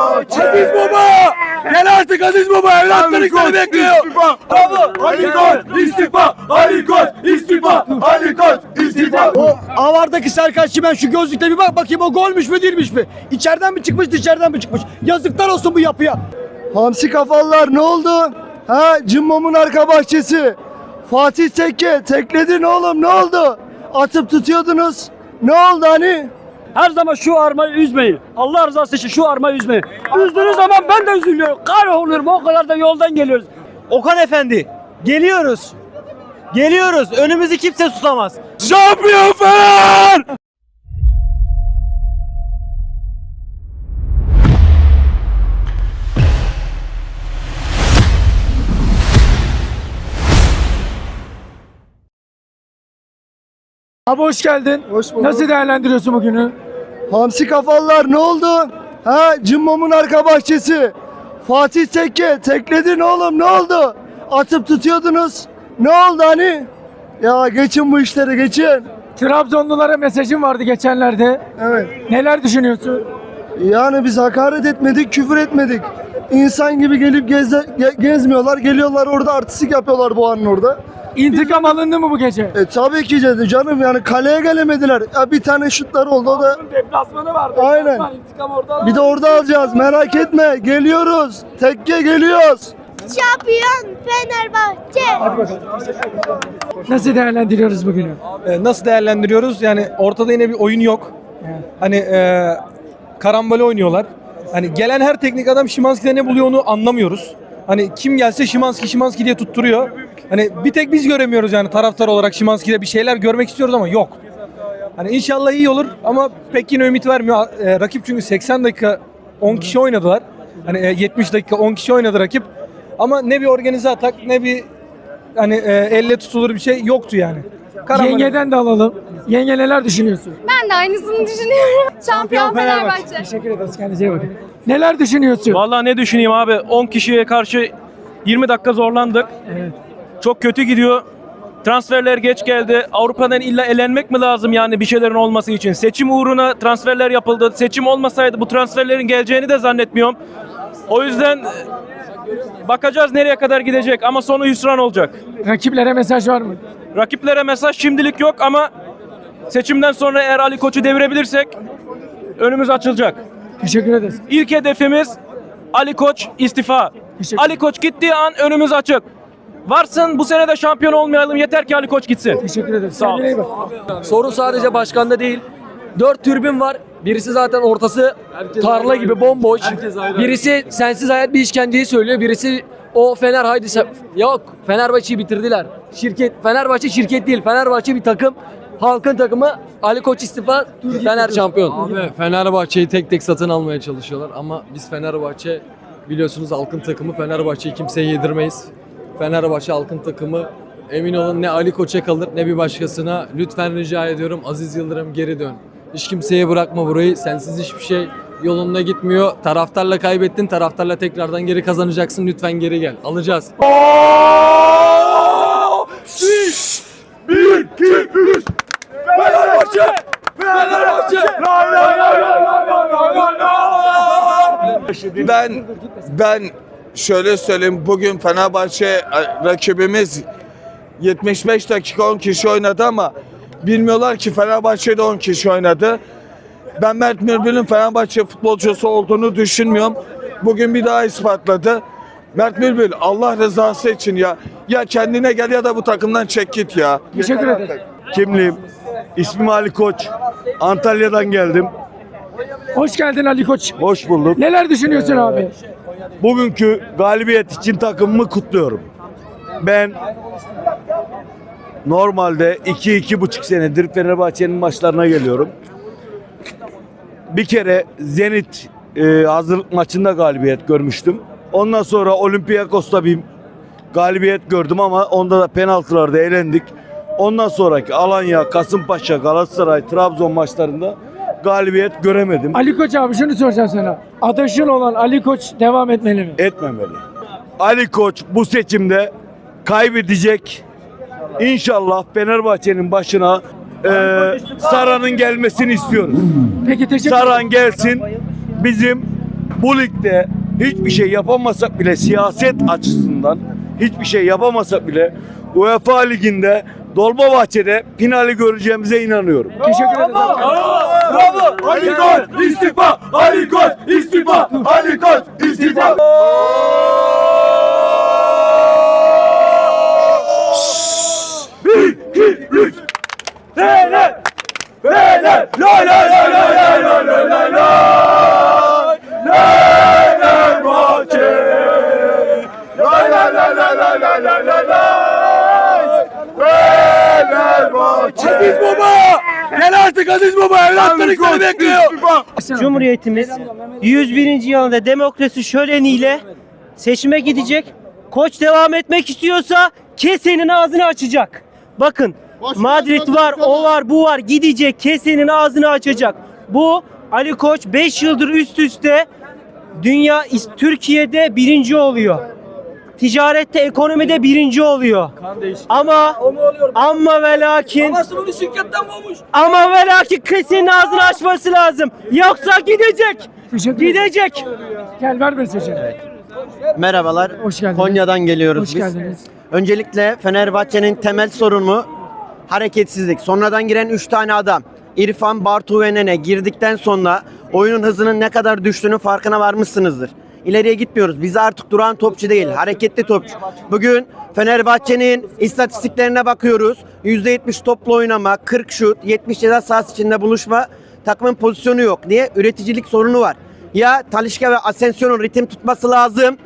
Aziz Baba! Gel artık Aziz Baba evlatları seni bekliyor. Bravo! Ali Koç istifa! Ali Koç istifa! Ali Koç istifa! O avardaki Serkan Çimen şu gözlükte bir bak bakayım o golmüş mü değilmiş mi? İçeriden mi çıkmış dışarıdan mı çıkmış? Yazıklar olsun bu yapıya. Hamsi kafalılar ne oldu? Ha Cimbom'un arka bahçesi. Fatih Tekke tekledin oğlum ne oldu? Atıp tutuyordunuz. Ne oldu hani? Her zaman şu armayı üzmeyin. Allah rızası için şu armayı üzmeyin. Üzdüğünüz zaman ben de üzülüyorum. Kahrolurum o kadar da yoldan geliyoruz. Okan Efendi geliyoruz. Geliyoruz. Önümüzü kimse tutamaz. Şampiyon Fener! Abi hoş geldin. Hoş bulduk. Nasıl değerlendiriyorsun bugünü? Hamsi kafalılar ne oldu? Ha Cimbom'un arka bahçesi. Fatih Tekke tekledin oğlum ne oldu? Atıp tutuyordunuz. Ne oldu hani? Ya geçin bu işleri geçin. Trabzonlulara mesajın vardı geçenlerde. Evet. Neler düşünüyorsun? Yani biz hakaret etmedik, küfür etmedik. İnsan gibi gelip geze- ge- gezmiyorlar, geliyorlar orada artistik yapıyorlar bu anın orada. İntikam alındı mı bu gece? E tabii ki dedi canım yani kaleye gelemediler. Ya bir tane şutları oldu o da Deplasmanı vardı. Aynen. İntikam orada. bir de orada alacağız merak etme geliyoruz. Tekke geliyoruz. Şampiyon Fenerbahçe. Nasıl değerlendiriyoruz bugünü? Ee, nasıl değerlendiriyoruz? Yani ortada yine bir oyun yok. Hani e, karambole oynuyorlar. Hani gelen her teknik adam Şimanski'de ne buluyor onu anlamıyoruz. Hani kim gelse Şimanski Şimanski diye tutturuyor. Hani bir tek biz göremiyoruz yani taraftar olarak Şimanski'de bir şeyler görmek istiyoruz ama yok. Hani inşallah iyi olur ama pek yine ümit vermiyor. E, rakip çünkü 80 dakika 10 kişi oynadılar. Hani e, 70 dakika 10 kişi oynadı rakip. Ama ne bir organize atak ne bir hani e, elle tutulur bir şey yoktu yani. Karambole- Yengeden de alalım. Yenge neler düşünüyorsun? Ben de aynısını düşünüyorum. Şampiyon Fenerbahçe. Teşekkür ederiz. Kendinize iyi bakın. Neler düşünüyorsun? Vallahi ne düşüneyim abi 10 kişiye karşı 20 dakika zorlandık. Evet. Çok kötü gidiyor. Transferler geç geldi. Avrupa'dan illa elenmek mi lazım yani bir şeylerin olması için? Seçim uğruna transferler yapıldı. Seçim olmasaydı bu transferlerin geleceğini de zannetmiyorum. O yüzden e, bakacağız nereye kadar gidecek ama sonu hüsran olacak. Rakiplere mesaj var mı? Rakiplere mesaj şimdilik yok ama seçimden sonra eğer Ali Koç'u devirebilirsek önümüz açılacak. Teşekkür ederiz. İlk hedefimiz Ali Koç istifa. Ali Koç gittiği an önümüz açık. Varsın bu sene de şampiyon olmayalım yeter ki Ali Koç gitsin. Teşekkür ederiz. Sağ ol. Sorun sadece başkanda değil. Dört türbin var. Birisi zaten ortası tarla gibi bomboş. Birisi sensiz hayat bir işkenceyi söylüyor. Birisi o Fener haydi sen- yok Fenerbahçe'yi bitirdiler. Şirket Fenerbahçe şirket değil. Fenerbahçe bir takım. Halkın takımı Ali Koç istifa Fener şampiyon. Abi Fenerbahçe'yi tek tek satın almaya çalışıyorlar ama biz Fenerbahçe biliyorsunuz halkın takımı Fenerbahçe'yi kimseye yedirmeyiz. Fenerbahçe halkın takımı emin olun ne Ali Koç'a kalır ne bir başkasına. Lütfen rica ediyorum Aziz Yıldırım geri dön. Hiç kimseye bırakma burayı. Sensiz hiçbir şey yolunda gitmiyor. Taraftarla kaybettin. Taraftarla tekrardan geri kazanacaksın. Lütfen geri gel. Alacağız. Ben ben şöyle söyleyeyim bugün Fenerbahçe e, rakibimiz 75 dakika 10 kişi oynadı ama bilmiyorlar ki Fenerbahçe'de 10 kişi oynadı. Ben Mert Mürbül'ün Fenerbahçe futbolcusu olduğunu düşünmüyorum. Bugün bir daha ispatladı. Mert Mürbül Allah rızası için ya ya kendine gel ya da bu takımdan çek git ya. Teşekkür ederim. Kimliğim? İsmim Ali Koç. Antalya'dan geldim. Hoş geldin Ali Koç. Hoş bulduk. Neler düşünüyorsun abi? Bugünkü galibiyet için takımımı kutluyorum. Ben normalde 2-2,5 senedir Fenerbahçe'nin maçlarına geliyorum. Bir kere Zenit e, hazırlık maçında galibiyet görmüştüm. Ondan sonra Olympiakos'ta bir galibiyet gördüm ama onda da penaltılarda elendik. Ondan sonraki Alanya, Kasımpaşa, Galatasaray, Trabzon maçlarında galibiyet göremedim. Ali Koç abi şunu soracağım sana. Adaşın olan Ali Koç devam etmeli mi? etmemeli. Ali Koç bu seçimde kaybedecek. İnşallah Fenerbahçe'nin başına e, Saran'ın gelmesini istiyoruz. Peki teşekkür Saran gelsin bizim bu bu ligde hiçbir şey yapamasak bile siyaset açısından hiçbir şey yapamasak bile UEFA Ligi'nde Dolmabahçe'de finali göreceğimize inanıyorum. Teşekkür ederim. Bravo! Ali Koç istifa! Ali Koç istifa! Ali Koç istifa! Bir, iki, üç! Fener! Fener! Lay lay lay lay lay lay lay lay lay! Aziz Baba! Gel artık Aziz Baba! Evlatların seni bekliyor! Cumhuriyetimiz 101. yılında demokrasi şöleniyle seçime gidecek. Koç devam etmek istiyorsa kesenin ağzını açacak. Bakın Madrid var, o var, bu var. Gidecek kesenin ağzını açacak. Bu Ali Koç 5 yıldır üst üste dünya Türkiye'de birinci oluyor. Ticarette, ekonomide birinci oluyor. Ama ama ve lakin ama ve lakin kesenin ağzını açması lazım. Yoksa gidecek. Teşekkür ederim. Gidecek. Gel ver mesajı. Merhabalar. Hoş geldiniz. Konya'dan geliyoruz Hoş biz. geldiniz. Öncelikle Fenerbahçe'nin temel sorunu hareketsizlik. Sonradan giren 3 tane adam. İrfan, Bartu ve Nene girdikten sonra oyunun hızının ne kadar düştüğünü farkına varmışsınızdır. İleriye gitmiyoruz. Biz artık duran topçu değil, hareketli topçu. Bugün Fenerbahçe'nin istatistiklerine bakıyoruz. %70 toplu oynama, 40 şut, 70 ceza sahası içinde buluşma. Takımın pozisyonu yok. Niye? Üreticilik sorunu var. Ya Talişka ve Asensio'nun ritim tutması lazım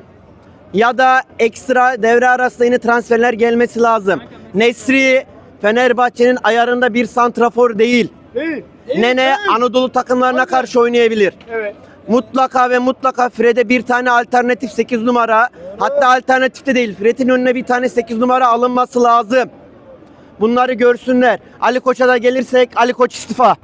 ya da ekstra devre arasında yeni transferler gelmesi lazım. Nesri Fenerbahçe'nin ayarında bir santrafor değil. Nene Anadolu takımlarına karşı oynayabilir. Mutlaka ve mutlaka Fred'e bir tane alternatif 8 numara hatta alternatif de değil Fred'in önüne bir tane 8 numara alınması lazım. Bunları görsünler. Ali Koç'a da gelirsek Ali Koç istifa.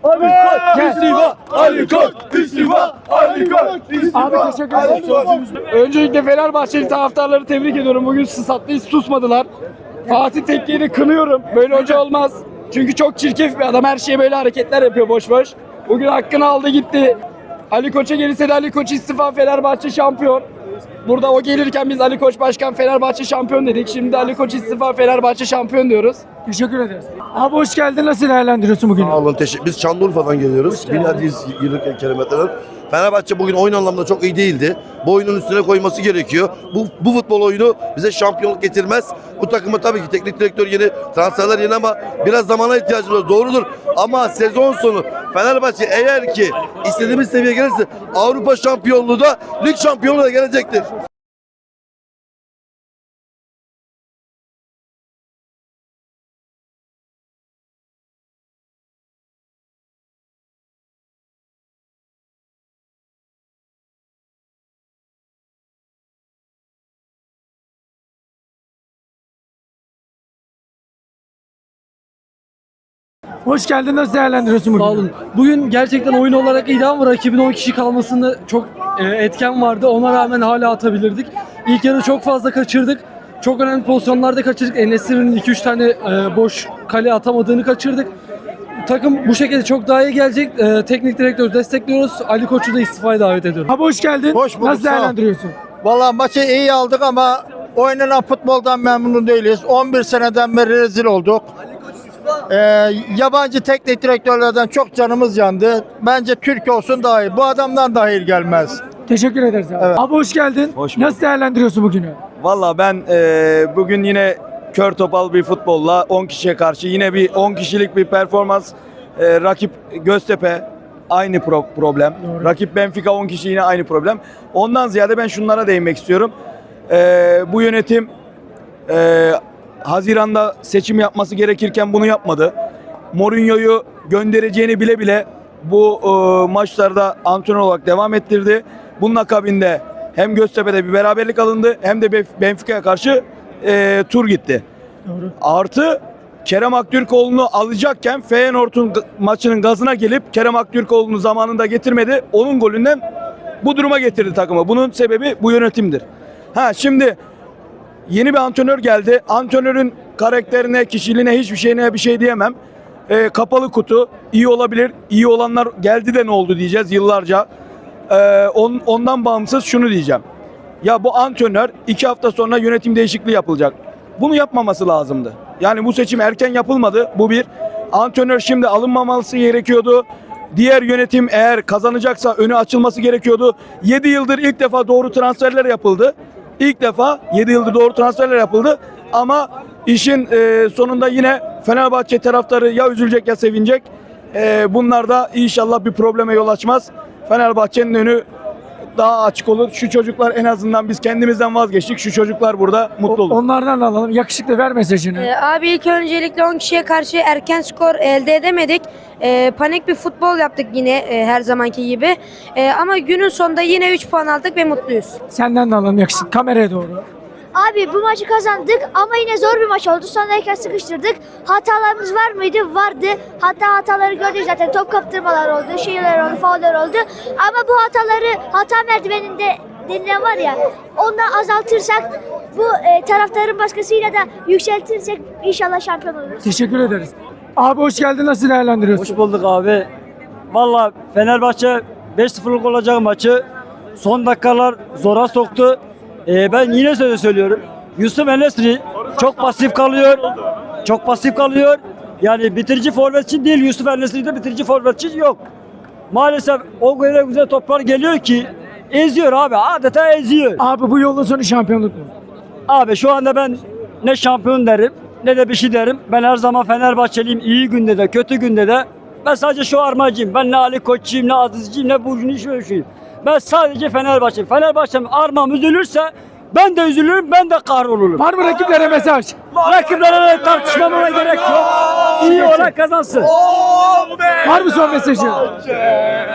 İstifa! Ali Koç istifa! Ali Koç istifa! Abi teşekkür ederim. Öncelikle Fenerbahçeli taraftarları tebrik ediyorum. Bugün statta hiç susmadılar. Fatih Tekke'yi kınıyorum. Böyle hoca olmaz. Çünkü çok çirkef bir adam. Her şeye böyle hareketler yapıyor boş boş. Bugün hakkını aldı gitti. Ali Koç'a gelirse de Ali Koç istifa Fenerbahçe şampiyon. Burada o gelirken biz Ali Koç Başkan Fenerbahçe şampiyon dedik. Şimdi Ali Koç istifa Fenerbahçe şampiyon diyoruz. Teşekkür ederiz. Abi hoş geldin. Nasıl değerlendiriyorsun bugün? Sağ olun teşekkür. Biz Şanlıurfa'dan geliyoruz. Binlerceyiz yıllık kilometreler. Fenerbahçe bugün oyun anlamında çok iyi değildi. Bu oyunun üstüne koyması gerekiyor. Bu, bu futbol oyunu bize şampiyonluk getirmez. Bu takımı tabii ki teknik direktör yeni, transferler yeni ama biraz zamana ihtiyacı var. Doğrudur. Ama sezon sonu Fenerbahçe eğer ki istediğimiz seviyeye gelirse Avrupa şampiyonluğu da lig şampiyonluğu da gelecektir. Hoş geldin. Nasıl değerlendiriyorsun bugün? Sağ olun. Bugün gerçekten oyun olarak iyiydi ama rakibin 10 kişi kalmasında çok e, etken vardı. Ona rağmen hala atabilirdik. İlk yarı çok fazla kaçırdık. Çok önemli pozisyonlarda kaçırdık. Enesir'in 2-3 tane e, boş kale atamadığını kaçırdık. Takım bu şekilde çok daha iyi gelecek. E, teknik direktörü destekliyoruz. Ali Koç'u da istifaya davet ediyorum. Abi hoş geldin. Hoş bulduk, Nasıl sağ ol. değerlendiriyorsun? Valla maçı iyi aldık ama oynanan futboldan memnun değiliz. 11 seneden beri rezil olduk. Ee, yabancı teknik direktörlerden çok canımız yandı. Bence Türk olsun daha iyi. Bu adamdan daha iyi gelmez. Teşekkür ederiz abi. Evet. Abi hoş geldin. Hoş bulduk. Nasıl değerlendiriyorsun bugünü? Valla ben eee, bugün yine kör topal bir futbolla 10 kişiye karşı yine bir 10 kişilik bir performans. Eee, rakip Göztepe aynı pro- problem. Rakip Benfica 10 kişi yine aynı problem. Ondan ziyade ben şunlara değinmek istiyorum. Eee, bu yönetim eee, Haziran'da seçim yapması gerekirken bunu yapmadı. Mourinho'yu göndereceğini bile bile bu eee, maçlarda antrenör olarak devam ettirdi. Bunun akabinde hem Göztepe'de bir beraberlik alındı hem de Benfica'ya karşı eee, tur gitti. Doğru. Artı Kerem Aktürkoğlu'nu alacakken Feyenoord'un maçının gazına gelip Kerem Aktürkoğlu'nu zamanında getirmedi. Onun golünden bu duruma getirdi takımı. Bunun sebebi bu yönetimdir. Ha şimdi yeni bir antrenör geldi. Antrenörün karakterine, kişiliğine hiçbir şeyine bir şey diyemem. Ee, kapalı kutu iyi olabilir. İyi olanlar geldi de ne oldu diyeceğiz yıllarca. e, on- ondan bağımsız şunu diyeceğim. Ya bu antrenör iki hafta sonra yönetim değişikliği yapılacak. Bunu yapmaması lazımdı. Yani bu seçim erken yapılmadı. Bu bir. Antrenör şimdi alınmaması gerekiyordu. Diğer yönetim eğer kazanacaksa önü açılması gerekiyordu. 7 yıldır ilk defa doğru transferler yapıldı. İlk defa 7 yıldır doğru transferler yapıldı. Ama işin e, sonunda yine Fenerbahçe taraftarı ya üzülecek ya sevinecek. E, bunlar da inşallah bir probleme yol açmaz. Fenerbahçe'nin önü daha açık olur. Şu çocuklar en azından biz kendimizden vazgeçtik. Şu çocuklar burada mutlu olur. Onlardan da alalım. Yakışıklı ver mesajını. Ee, abi ilk öncelikle 10 kişiye karşı erken skor elde edemedik. Ee, panik bir futbol yaptık yine e, her zamanki gibi. Ee, ama günün sonunda yine 3 puan aldık ve mutluyuz. Senden de alalım yakışıklı. Kameraya doğru. Abi bu maçı kazandık ama yine zor bir maç oldu. Sonrayken sıkıştırdık. Hatalarımız var mıydı? Vardı. Hatta hataları gördük zaten. Top kaptırmalar oldu, şeyler oldu, fauller oldu. Ama bu hataları hata merdiveninde denilen var ya ondan azaltırsak bu e, taraftarın baskısıyla da yükseltirsek inşallah şampiyon oluruz. Teşekkür ederiz. Abi hoş geldin. Nasıl değerlendiriyorsun? Hoş bulduk abi. Valla Fenerbahçe 5-0'lık olacak maçı son dakikalar zora soktu. Ee, ben yine söyle söylüyorum. Yusuf Enesri çok pasif kalıyor. Çok pasif kalıyor. Yani bitirici forvetçi değil. Yusuf Enesri'de bitirici forvetçi yok. Maalesef o kadar güzel toplar geliyor ki eziyor abi. Adeta eziyor. Abi bu yolun sonu şampiyonluk mu? Abi şu anda ben ne şampiyon derim ne de bir şey derim. Ben her zaman Fenerbahçeliyim iyi günde de kötü günde de. Ben sadece şu armacıyım. Ben ne Ali Koççuyum ne Azizciyim ne Burcu'nun hiçbir şeyim. Ben sadece Fenerbahçe'yim. Fenerbahçe'm armam üzülürse ben de üzülürüm ben de kahrolurum. Var mı rakiplere mesaj? Rakiplere tartışmamama gerek yok. İyi olan kazansın. Var mı son mesajı?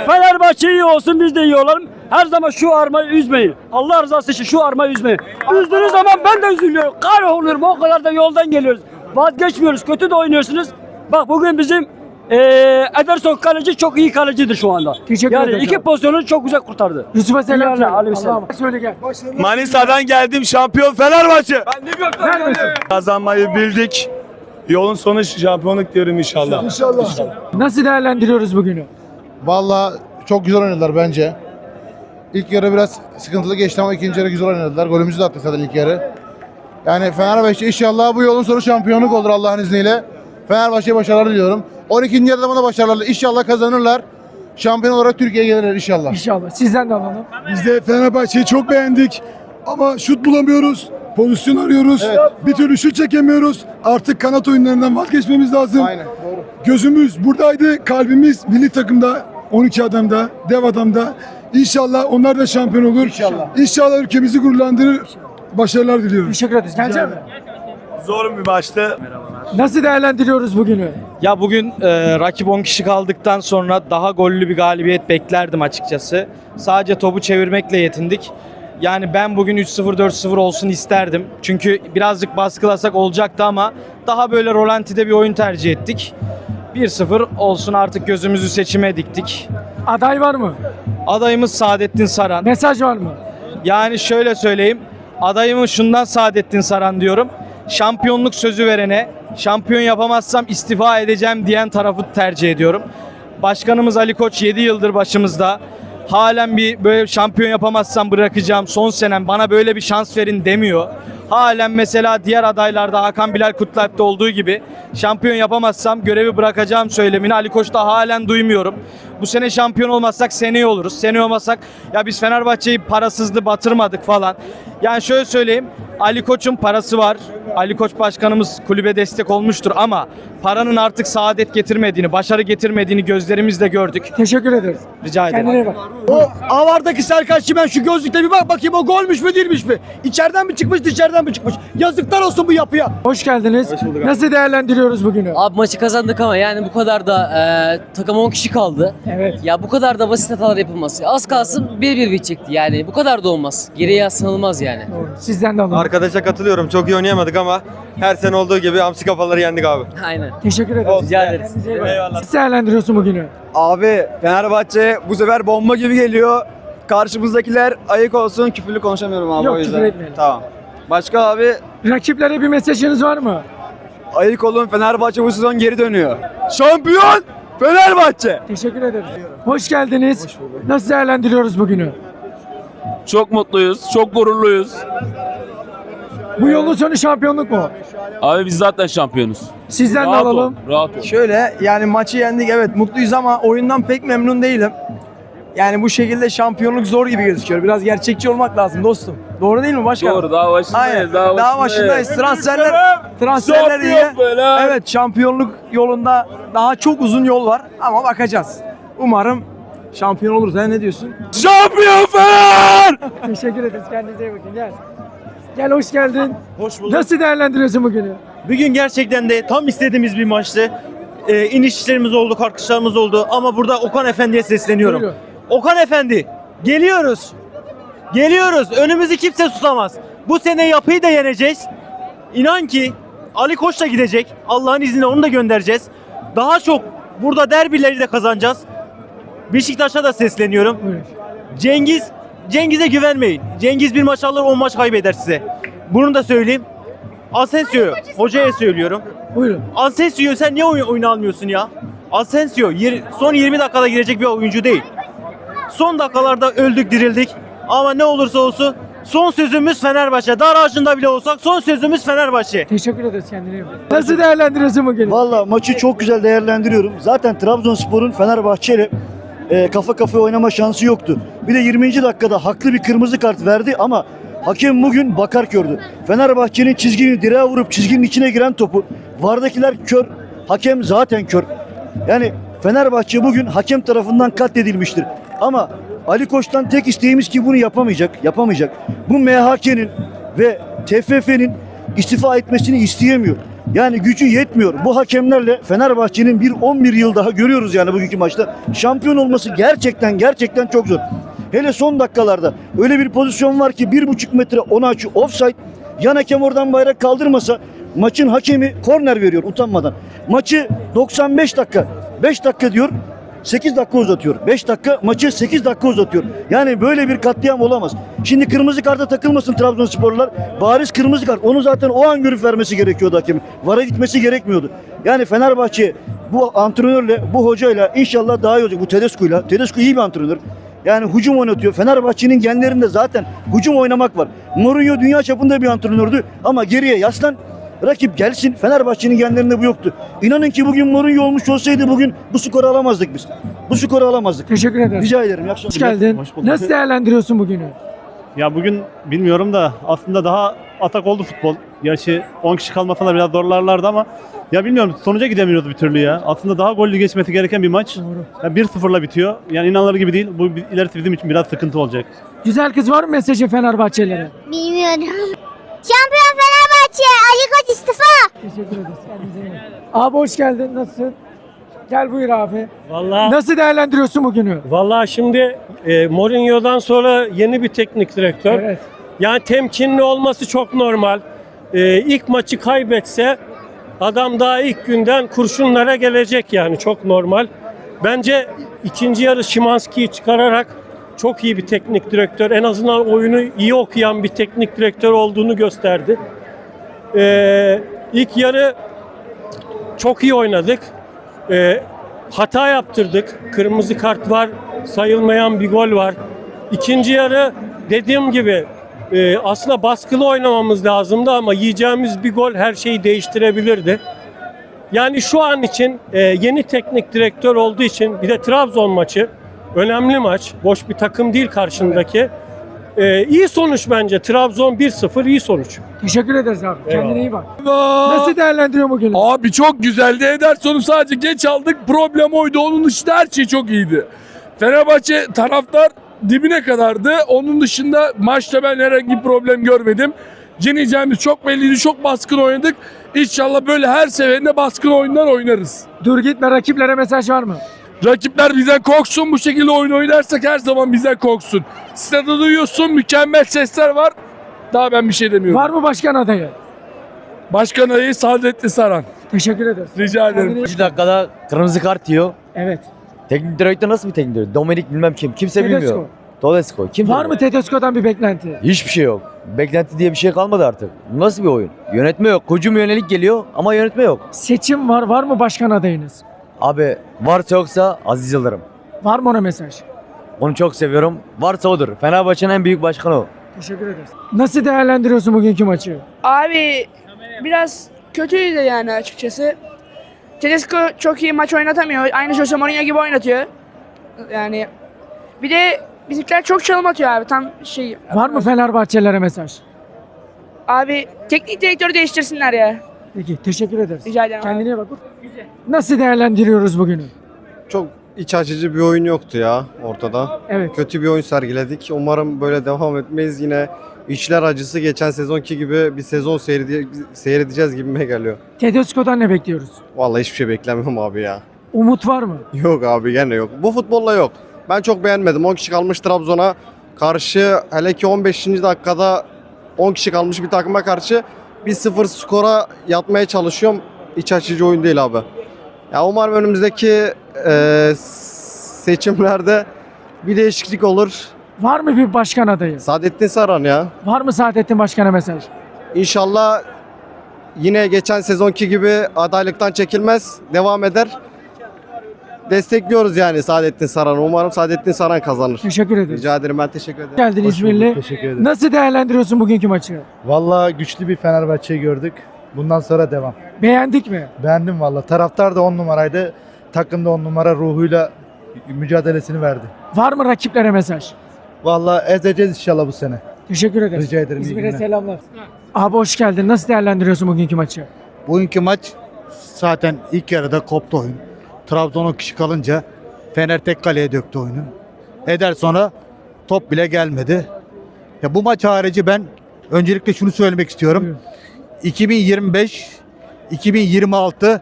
Fenerbahçe iyi olsun biz de iyi olalım. Her zaman şu armayı üzmeyin. Allah rızası için şu armayı üzmeyin. Üzdüğünüz zaman ben de üzülüyorum. Kahrolurum o kadar da yoldan geliyoruz. Vazgeçmiyoruz. Kötü de oynuyorsunuz. Bak bugün bizim eee Ederson kaleci çok iyi kalecidir şu anda. Teşekkür yani ederim. iki pozisyonu çok güzel kurtardı. Yusuf'a selam söyle. Allah'ım. Söyle gel. Manisa'dan geldim şampiyon Fenerbahçe. Ver mesajı. Kazanmayı bildik. Yolun sonu şampiyonluk diyorum inşallah. Nasıl değerlendiriyoruz bugünü? Valla çok güzel oynadılar bence. İlk yarı biraz sıkıntılı geçti ama ikinci yarı güzel oynadılar. Golümüzü de attık zaten ilk yarı. Yani Fenerbahçe inşallah bu yolun sonu şampiyonluk olur Allah'ın izniyle. Fenerbahçe'ye başarılar diliyorum. 12. yarıda bana başarılar. İnşallah kazanırlar. Şampiyon olarak Türkiye'ye gelirler inşallah. İnşallah. Sizden de alalım. Biz de Fenerbahçe'yi çok beğendik. Ama şut bulamıyoruz. Pozisyon arıyoruz. Bir türlü şut çekemiyoruz. Artık kanat oyunlarından vazgeçmemiz lazım. Aynen doğru. Gözümüz buradaydı. Kalbimiz milli takımda. 12 adamda, dev adamda. İnşallah onlar da şampiyon olur. İnşallah. İnşallah ülkemizi gururlandırır. Başarılar diliyorum. Teşekkür ederiz. Gelecek mi? Zor bir maçtı. Nasıl değerlendiriyoruz bugünü? Ya bugün e, rakip 10 kişi kaldıktan sonra daha gollü bir galibiyet beklerdim açıkçası. Sadece topu çevirmekle yetindik. Yani ben bugün 3-0 4-0 olsun isterdim. Çünkü birazcık baskılasak olacaktı ama daha böyle rolantide bir oyun tercih ettik. 1-0 olsun artık gözümüzü seçime diktik. Aday var mı? Adayımız Saadettin Saran. Mesaj var mı? Yani şöyle söyleyeyim. Adayımı şundan Saadettin Saran diyorum. Şampiyonluk sözü verene, şampiyon yapamazsam istifa edeceğim diyen tarafı tercih ediyorum. Başkanımız Ali Koç 7 yıldır başımızda. Halen bir böyle şampiyon yapamazsam bırakacağım son senem bana böyle bir şans verin demiyor. Halen mesela diğer adaylarda Hakan Bilal Kutlualp'te olduğu gibi şampiyon yapamazsam görevi bırakacağım söylemini Ali Koç'ta halen duymuyorum. Bu sene şampiyon olmazsak seneye oluruz. Seneye olmazsak ya biz Fenerbahçe'yi parasızdı batırmadık falan. Yani şöyle söyleyeyim Ali Koç'un parası var. Ali Koç başkanımız kulübe destek olmuştur ama paranın artık saadet getirmediğini, başarı getirmediğini gözlerimizle gördük. Teşekkür ederiz. Rica ederim. Kendine bak. O avardaki Serkaççı ben şu gözlükle bir bak bakayım o golmüş mü değilmiş mi? İçeriden mi çıkmış dışarıdan mı çıkmış? Yazıklar olsun bu yapıya. Hoş geldiniz. Nasıl değerlendiriyoruz bugünü? Abi maçı kazandık ama yani bu kadar da e, takım 10 kişi kaldı. Evet. Ya bu kadar da basit hatalar yapılması. Az kalsın 1-1 bitecekti yani. Bu kadar da olmaz. Geriye sığınılmaz yani. Sizden de alalım. Arkadaşa katılıyorum. Çok iyi oynayamadık ama her sene olduğu gibi hamsi kafaları yendik abi. Aynen. Teşekkür ederiz. Rica ederiz. Nasıl değerlendiriyorsun bugünü? Abi Fenerbahçe bu sefer bomba gibi geliyor. Karşımızdakiler ayık olsun. Küfürlü konuşamıyorum abi Yok, o yüzden. küfür etmeyelim. Tamam. Başka abi Rakiplere bir mesajınız var mı? ayık olun Fenerbahçe bu sezon geri dönüyor. Şampiyon Fenerbahçe. Teşekkür ederiz. Hoş geldiniz. Nasıl değerlendiriyoruz bugünü? Çok mutluyuz, çok gururluyuz. Bu yolun sonu şampiyonluk mu? Abi biz zaten şampiyonuz. Sizden de Rahat ol, alalım. rahat ol. Şöyle yani maçı yendik evet mutluyuz ama oyundan pek memnun değilim. Yani bu şekilde şampiyonluk zor gibi gözüküyor. Biraz gerçekçi olmak lazım dostum. Doğru değil mi başkanım? Doğru, daha başındayız, Aynen. daha Daha başındayız. başındayız. Transferler, transferler iyi. Evet şampiyonluk yolunda daha çok uzun yol var ama bakacağız. Umarım şampiyon oluruz. Ha, ne diyorsun? Şampiyon Fener! Teşekkür ederiz. Kendinize iyi bakın. Gel. Gel hoş geldin. Hoş bulduk. Nasıl değerlendiriyorsun bugünü? Bugün gerçekten de tam istediğimiz bir maçtı. Ee, inişlerimiz oldu, kalkışlarımız oldu ama burada Okan Efendi'ye sesleniyorum. Buyurun. Okan Efendi, geliyoruz. Geliyoruz. Önümüzü kimse tutamaz. Bu sene yapıyı da yeneceğiz. İnan ki Ali Koç da gidecek. Allah'ın izniyle onu da göndereceğiz. Daha çok burada derbileri de kazanacağız. Beşiktaş'a da sesleniyorum. Cengiz, Cengiz'e güvenmeyin. Cengiz bir maç alır, 10 maç kaybeder size. Bunu da söyleyeyim. Asensio, hocaya söylüyorum. Buyurun. Asensio sen niye oyun, oyunu almıyorsun ya? Asensio son 20 dakikada girecek bir oyuncu değil. Son dakikalarda öldük dirildik. Ama ne olursa olsun son sözümüz Fenerbahçe. Dar ağacında bile olsak son sözümüz Fenerbahçe. Teşekkür ederiz kendine. Nasıl değerlendiriyorsun bugünü? Valla maçı çok güzel değerlendiriyorum. Zaten Trabzonspor'un Fenerbahçe ile e, kafa kafaya oynama şansı yoktu. Bir de 20. dakikada haklı bir kırmızı kart verdi ama hakem bugün bakar gördü. Fenerbahçe'nin çizgini direğe vurup çizginin içine giren topu vardakiler kör, hakem zaten kör. Yani Fenerbahçe bugün hakem tarafından katledilmiştir. Ama Ali Koç'tan tek isteğimiz ki bunu yapamayacak, yapamayacak. Bu MHK'nin ve TFF'nin istifa etmesini isteyemiyor. Yani gücü yetmiyor. Bu hakemlerle Fenerbahçe'nin bir 11 yıl daha görüyoruz yani bugünkü maçta. Şampiyon olması gerçekten gerçekten çok zor. Hele son dakikalarda öyle bir pozisyon var ki bir buçuk metre ona açı offside. Yan hakem oradan bayrak kaldırmasa maçın hakemi korner veriyor utanmadan. Maçı 95 dakika 5 dakika diyor 8 dakika uzatıyor. 5 dakika maçı 8 dakika uzatıyor. Yani böyle bir katliam olamaz. Şimdi kırmızı karta takılmasın Trabzonsporlular. Bariz kırmızı kart. Onu zaten o an görüp vermesi gerekiyordu hakemin. Vara gitmesi gerekmiyordu. Yani Fenerbahçe bu antrenörle, bu hocayla inşallah daha iyi olacak. Bu Tedesco'yla. Tedesco iyi bir antrenör. Yani hücum oynatıyor. Fenerbahçe'nin genlerinde zaten hücum oynamak var. Mourinho dünya çapında bir antrenördü ama geriye yaslan Rakip gelsin. Fenerbahçe'nin genlerinde bu yoktu. İnanın ki bugün Mourinho olmuş olsaydı bugün bu skoru alamazdık biz. Bu skoru alamazdık. Teşekkür ederim. Rica ederim. İyi akşamlar. Hoş geldin. Nasıl değerlendiriyorsun bugünü? Ya bugün bilmiyorum da aslında daha atak oldu futbol. Gerçi 10 kişi kalmasına biraz zorlarlardı ama ya bilmiyorum sonuca gidemiyoruz bir türlü ya. Aslında daha gollü geçmesi gereken bir maç. Ya 1-0'la bitiyor. Yani inanılır gibi değil. Bu ilerisi bizim için biraz sıkıntı olacak. Güzel kız var mı mesajı Fenerbahçelilere? Bilmiyorum. Şampiyon Fenerbahçe. Ali Koç istifa. Teşekkür ederiz. Kendinize. Abi hoş geldin. Nasılsın? Gel buyur abi. Vallahi Nasıl değerlendiriyorsun bugünü? Vallahi şimdi e, Mourinho'dan sonra yeni bir teknik direktör. Evet. Yani temkinli olması çok normal. E, ilk maçı kaybetse adam daha ilk günden kurşunlara gelecek yani çok normal. Bence ikinci yarı Şimanski'yi çıkararak çok iyi bir teknik direktör. En azından oyunu iyi okuyan bir teknik direktör olduğunu gösterdi. E, ilk yarı çok iyi oynadık. E, hata yaptırdık. Kırmızı kart var. Sayılmayan bir gol var. İkinci yarı dediğim gibi e, aslında baskılı oynamamız lazımdı ama yiyeceğimiz bir gol her şeyi değiştirebilirdi. Yani şu an için e, yeni teknik direktör olduğu için bir de Trabzon maçı önemli maç. Boş bir takım değil karşındaki. E, iyi sonuç bence. Trabzon 1-0 iyi sonuç. Teşekkür ederiz abi. Kendine iyi bak. Nasıl değerlendiriyorsun bugünü? Abi çok güzeldi. Ederson'u sadece geç aldık. Problem oydu. Onun dışında her şey çok iyiydi. Fenerbahçe taraftar dibine kadardı. Onun dışında maçta ben herhangi bir problem görmedim. Yeneceğimiz çok belliydi. Çok baskın oynadık. İnşallah böyle her seferinde baskın oyunlar oynarız. Dur gitme rakiplere mesaj var mı? Rakipler bizden korksun. Bu şekilde oyun oynarsak her zaman bizden korksun. Stadı duyuyorsun. Mükemmel sesler var. Daha ben bir şey demiyorum. Var mı başkan adayı? Başkan adayı Saadetli Saran. Teşekkür ederiz. Rica ederim. 3 dakikada kırmızı kart yiyor. Evet. Teknik direktör nasıl bir teknik direktör? Dominik bilmem kim. Kimse Tedesco. bilmiyor. Tedesco. Kim Var mı Tedesco'dan bir beklenti? Hiçbir şey yok. Beklenti diye bir şey kalmadı artık. Bu Nasıl bir oyun? Yönetme yok. Hücum yönelik geliyor ama yönetme yok. Seçim var. Var mı başkan adayınız? Abi varsa yoksa Aziz Yıldırım. Var mı ona mesaj? Onu çok seviyorum. Varsa odur. Fenerbahçe'nin en büyük başkanı o. Teşekkür ederiz. Nasıl değerlendiriyorsun bugünkü maçı? Abi biraz kötüydü yani açıkçası. Tedesco çok iyi maç oynatamıyor. Aynı Jose Mourinho gibi oynatıyor. Yani bir de bizimkiler çok çalım atıyor abi tam şey. Var mı Fenerbahçelilere mesaj? Abi teknik direktörü değiştirsinler ya. Peki teşekkür ederiz. Rica ederim. Kendine bak. Nasıl değerlendiriyoruz bugünü? Çok iç açıcı bir oyun yoktu ya ortada. Evet. Kötü bir oyun sergiledik. Umarım böyle devam etmeyiz. Yine içler acısı geçen sezonki gibi bir sezon seyrede- seyredeceğiz gibime geliyor. Tedesco'dan ne bekliyoruz? Vallahi hiçbir şey beklemiyorum abi ya. Umut var mı? Yok abi gene yok. Bu futbolla yok. Ben çok beğenmedim. 10 kişi kalmış Trabzon'a karşı hele ki 15. dakikada 10 kişi kalmış bir takıma karşı 1-0 skora yatmaya çalışıyorum. İç açıcı oyun değil abi. Ya umarım önümüzdeki e, seçimlerde bir değişiklik olur. Var mı bir başkan adayı? Saadettin Saran ya. Var mı Saadettin Başkan'a mesaj? İnşallah yine geçen sezonki gibi adaylıktan çekilmez, devam eder. Destekliyoruz yani Saadettin Saran'ı. Umarım Saadettin Saran kazanır. Teşekkür ederiz. Rica ederim ben teşekkür ederim. Geldin İzmirli. Teşekkür ederim. Nasıl değerlendiriyorsun bugünkü maçı? Vallahi güçlü bir Fenerbahçe'yi gördük. Bundan sonra devam. Beğendik mi? Beğendim valla. Taraftar da on numaraydı. Takım da on numara ruhuyla mücadelesini verdi. Var mı rakiplere mesaj? Vallahi ezeceğiz inşallah bu sene. Teşekkür ederiz. Rica ederim, iyi İzmir'e günler. selamlar. Abi hoş geldin. Nasıl değerlendiriyorsun bugünkü maçı? Bugünkü maç zaten ilk yarıda koptu oyun. Trabzon 10 kişi kalınca Fener tek kaleye döktü oyunu. Eder sonra top bile gelmedi. Ya bu maç harici ben öncelikle şunu söylemek istiyorum. 2025 2026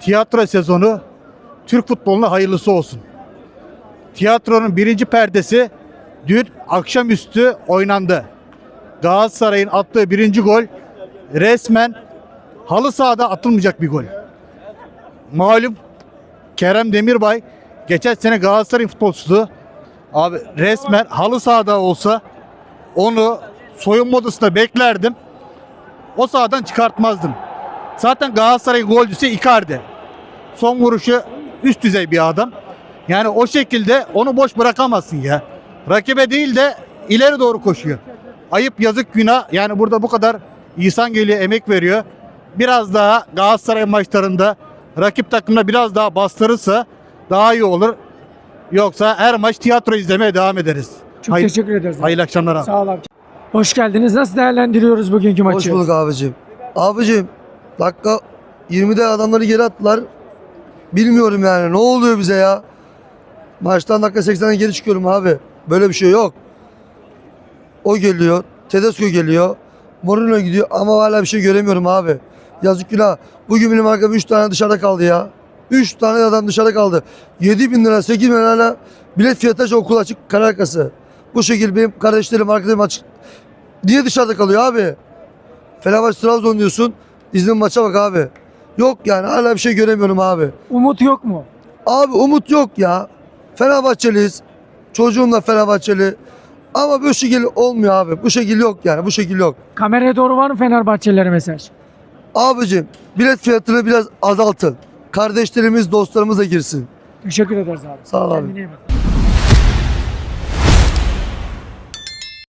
tiyatro sezonu Türk futboluna hayırlısı olsun. Tiyatronun birinci perdesi dün akşamüstü oynandı. Galatasaray'ın attığı birinci gol resmen halı sahada atılmayacak bir gol. Malum Kerem Demirbay geçen sene Galatasaray futbolcusu. Abi resmen halı sahada olsa onu soyunma odasında beklerdim. O sahadan çıkartmazdım. Zaten Galatasaray golcüsü Icardi. Son vuruşu üst düzey bir adam. Yani o şekilde onu boş bırakamazsın ya. Rakibe değil de ileri doğru koşuyor. Ayıp yazık günah. Yani burada bu kadar insan geliyor emek veriyor. Biraz daha Galatasaray maçlarında rakip takımına biraz daha bastırırsa daha iyi olur. Yoksa her maç tiyatro izlemeye devam ederiz. Çok Hayır- teşekkür ederiz. Hayırlı akşamlar abi. Sağ ol abi. Hoş geldiniz. Nasıl değerlendiriyoruz bugünkü maçı? Hoş bulduk abicim. Abicim dakika 20'de adamları geri attılar. Bilmiyorum yani ne oluyor bize ya. Maçtan dakika 80'de geri çıkıyorum abi. Böyle bir şey yok. O geliyor. Tedesco geliyor. Mourinho gidiyor ama hala bir şey göremiyorum abi. Yazık günah. Bugün benim arkam 3 tane dışarıda kaldı ya. 3 tane adam dışarıda kaldı. 7 bin lira 8 bin lira bilet fiyatı okul açık kara arkası. Bu şekilde benim kardeşlerim arkadaşlarım açık. Niye dışarıda kalıyor abi? Fenerbahçe Trabzon diyorsun. İznin maça bak abi. Yok yani hala bir şey göremiyorum abi. Umut yok mu? Abi umut yok ya. Fenerbahçeliyiz. Çocuğum da Fenerbahçeli. Ama bu şekil olmuyor abi. Bu şekil yok yani. Bu şekil yok. Kameraya doğru var mı Fenerbahçelilere mesaj? Abicim bilet fiyatını biraz azaltın. Kardeşlerimiz, dostlarımız da girsin. Teşekkür ederiz abi. Sağ ol abi. Kendine iyi bak.